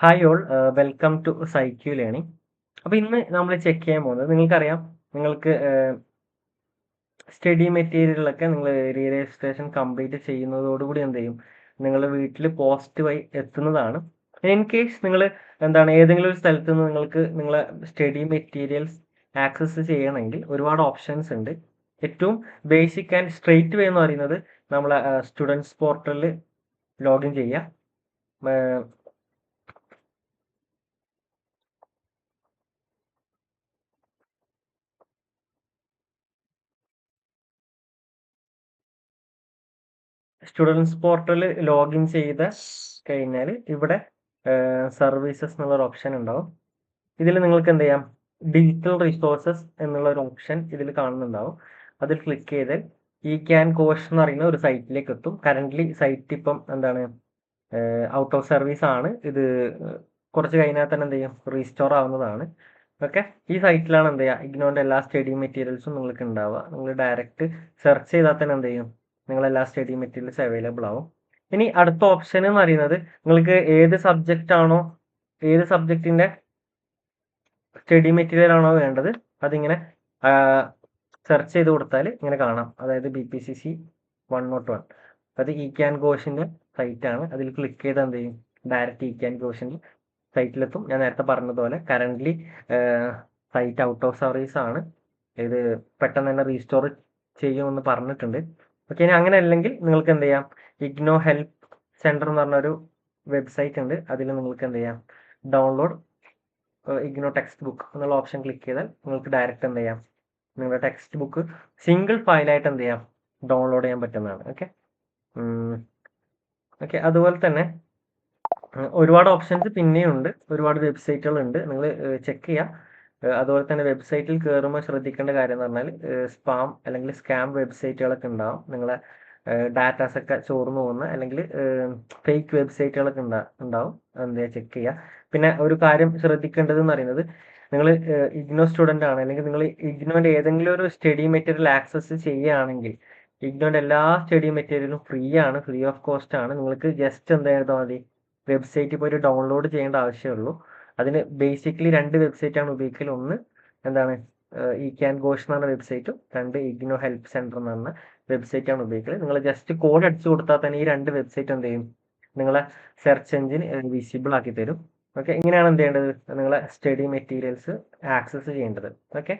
Hi all welcome to PsyQ learning അപ്പോൾ ഇന്ന് നമ്മൾ ചെക്ക് ചെയ്യാൻ പോകുന്നത് നിങ്ങൾക്കറിയാം നിങ്ങൾക്ക് സ്റ്റഡി മെറ്റീരിയലൊക്കെ നിങ്ങൾ രജിസ്ട്രേഷൻ കംപ്ലീറ്റ് ചെയ്യുന്നതോടുകൂടി എന്ത് ചെയ്യും? നിങ്ങൾ വീട്ടിൽ പോസ്റ്റ് വൈ എത്തുന്നതാണ്. ഇൻ കേസ് നിങ്ങൾ എന്താണ് ഏതെങ്കിലും ഒരു സ്ഥലത്ത് നിന്ന് നിങ്ങൾക്ക് നിങ്ങളെ സ്റ്റഡി മെറ്റീരിയൽസ് ആക്സസ് ചെയ്യണമെങ്കിൽ ഒരുപാട് ഓപ്ഷൻസ് ഉണ്ട്. ഏറ്റവും ബേസിക് ആൻഡ് സ്ട്രെയിറ്റ് വേ എന്ന് പറയുന്നത് നമ്മളെ സ്റ്റുഡൻസ് പോർട്ടലിൽ ലോഗിൻ ചെയ്യുക. സ്റ്റുഡൻസ് പോർട്ടൽ ലോഗിൻ ചെയ്ത് കഴിഞ്ഞാൽ ഇവിടെ സർവീസസ് എന്നുള്ളൊരു ഓപ്ഷൻ ഉണ്ടാവും. ഇതിൽ നിങ്ങൾക്ക് എന്ത് ചെയ്യാം? ഡിജിറ്റൽ റിസോഴ്സസ് എന്നുള്ള ഒരു ഓപ്ഷൻ ഇതിൽ കാണുന്നുണ്ടാവും. അതിൽ ക്ലിക്ക് ചെയ്താൽ ഈ ക്യാൻ കോഴ്സ് എന്ന് പറയുന്ന ഒരു സൈറ്റിലേക്ക് എത്തും. കറന്റ്ലി സൈറ്റ് ഇപ്പം എന്താണ് ഔട്ട് ഓഫ് സർവീസ് ആണ്. ഇത് കുറച്ച് കഴിഞ്ഞാൽ തന്നെ എന്ത് ചെയ്യും? റീസ്റ്റോർ ആവുന്നതാണ്. ഓക്കെ? ഈ സൈറ്റിലാണ് എന്ത് ചെയ്യുക ഇഗ്നോന്റെ എല്ലാ സ്റ്റഡി മെറ്റീരിയൽസും നിങ്ങൾക്ക് ഉണ്ടാവുക. നിങ്ങൾ ഡയറക്റ്റ് സെർച്ച് ചെയ്താൽ തന്നെ എന്ത് ചെയ്യും? നിങ്ങളെല്ലാ സ്റ്റഡി മെറ്റീരിയൽസ് അവൈലബിൾ ആവും. ഇനി അടുത്ത ഓപ്ഷൻ എന്ന് പറയുന്നത് നിങ്ങൾക്ക് ഏത് സബ്ജക്റ്റ് ആണോ ഏത് സബ്ജക്റ്റിന്റെ സ്റ്റഡി മെറ്റീരിയൽ ആണോ വേണ്ടത് അതിങ്ങനെ സെർച്ച് ചെയ്ത് കൊടുത്താൽ ഇങ്ങനെ കാണാം. അതായത് B P C C one nought one അത് ഇ ക്യാൻ ഘോഷിന്റെ സൈറ്റ് ആണ്. അതിൽ ക്ലിക്ക് ചെയ്ത് എന്ത് ചെയ്യും? ഡയറക്റ്റ് ഇ ക്യാൻ ഘോഷിന്റെ സൈറ്റിലെത്തും ഞാൻ നേരത്തെ പറഞ്ഞതുപോലെ currently site out of service ആണ്. ഇത് പെട്ടെന്ന് തന്നെ റീസ്റ്റോർ ചെയ്യുമെന്ന് പറഞ്ഞിട്ടുണ്ട്. ഓക്കെ ഇനി അങ്ങനെ അല്ലെങ്കിൽ നിങ്ങൾക്ക് എന്ത് ചെയ്യാം? ഇഗ്നോ ഹെൽപ്പ് സെന്റർ എന്ന് പറഞ്ഞൊരു വെബ്സൈറ്റ് ഉണ്ട്. അതിൽ നിങ്ങൾക്ക് എന്ത് ചെയ്യാം? ഡൗൺലോഡ് ഇഗ്നോ ടെക്സ്റ്റ് ബുക്ക് എന്നുള്ള ഓപ്ഷൻ ക്ലിക്ക് ചെയ്താൽ നിങ്ങൾക്ക് ഡയറക്റ്റ് എന്ത് ചെയ്യാം? നിങ്ങളുടെ ടെക്സ്റ്റ് ബുക്ക് സിംഗിൾ ഫയലായിട്ട് എന്ത് ചെയ്യാം? ഡൗൺലോഡ് ചെയ്യാൻ പറ്റുന്നതാണ്. ഓക്കെ ഓക്കെ അതുപോലെ തന്നെ ഒരുപാട് ഓപ്ഷൻസ് പിന്നെയും ഉണ്ട് ഒരുപാട് വെബ്സൈറ്റുകൾ ഉണ്ട് നിങ്ങൾ ചെക്ക് ചെയ്യുക അതുപോലെ തന്നെ വെബ്സൈറ്റിൽ കയറുമ്പോൾ ശ്രദ്ധിക്കേണ്ട കാര്യം എന്ന് പറഞ്ഞാൽ സ്പാം അല്ലെങ്കിൽ സ്കാം വെബ്സൈറ്റുകളൊക്കെ ഉണ്ടാവും. നിങ്ങളെ ഡാറ്റാസ് ഒക്കെ ചോർന്നു പോകുന്ന അല്ലെങ്കിൽ ഫേക്ക് വെബ്സൈറ്റുകളൊക്കെ ഉണ്ടാ ഉണ്ടാവും. എന്താ ചെക്ക് ചെയ്യുക പിന്നെ ഒരു കാര്യം ശ്രദ്ധിക്കേണ്ടത് എന്ന് പറയുന്നത് നിങ്ങൾ ഇഗ്നോ സ്റ്റുഡന്റ് ആണ്. അല്ലെങ്കിൽ നിങ്ങൾ ഇഗ്നോന്റെ ഏതെങ്കിലും ഒരു സ്റ്റഡി മെറ്റീരിയൽ ആക്സസ് ചെയ്യുകയാണെങ്കിൽ ഇഗ്നോന്റെ എല്ലാ സ്റ്റഡി മെറ്റീരിയലും ഫ്രീ ആണ് ഫ്രീ ഓഫ് കോസ്റ്റ് ആണ്. നിങ്ങൾക്ക് ജസ്റ്റ് എന്താ ചെയ്താൽ മതി? വെബ്സൈറ്റിൽ പോയിട്ട് ഡൗൺലോഡ് ചെയ്യേണ്ട ആവശ്യമുള്ളൂ അതിന് ബേസിക്കലി രണ്ട് വെബ്സൈറ്റ് ആണ് ഉപയോഗിക്കൽ ഒന്ന് എന്താണ് ഈ ക്യാൻ ഗോഷ് എന്ന് പറഞ്ഞ വെബ്സൈറ്റും രണ്ട് ഇഗ്നോ ഹെൽപ്പ് സെന്റർ എന്ന് പറഞ്ഞ വെബ്സൈറ്റ് ആണ് ഉപയോഗിക്കൽ നിങ്ങൾ ജസ്റ്റ് കോഡ് അടിച്ചു കൊടുത്താൽ തന്നെ ഈ രണ്ട് വെബ്സൈറ്റ് എന്ത് ചെയ്യും? നിങ്ങളെ സെർച്ച് എഞ്ചിൻ വിസിബിൾ ആക്കി തരും. ഓക്കെ ഇങ്ങനെയാണ് എന്ത് ചെയ്യേണ്ടത്? നിങ്ങളെ സ്റ്റഡി മെറ്റീരിയൽസ് ആക്സസ് ചെയ്യേണ്ടത്. ഓക്കെ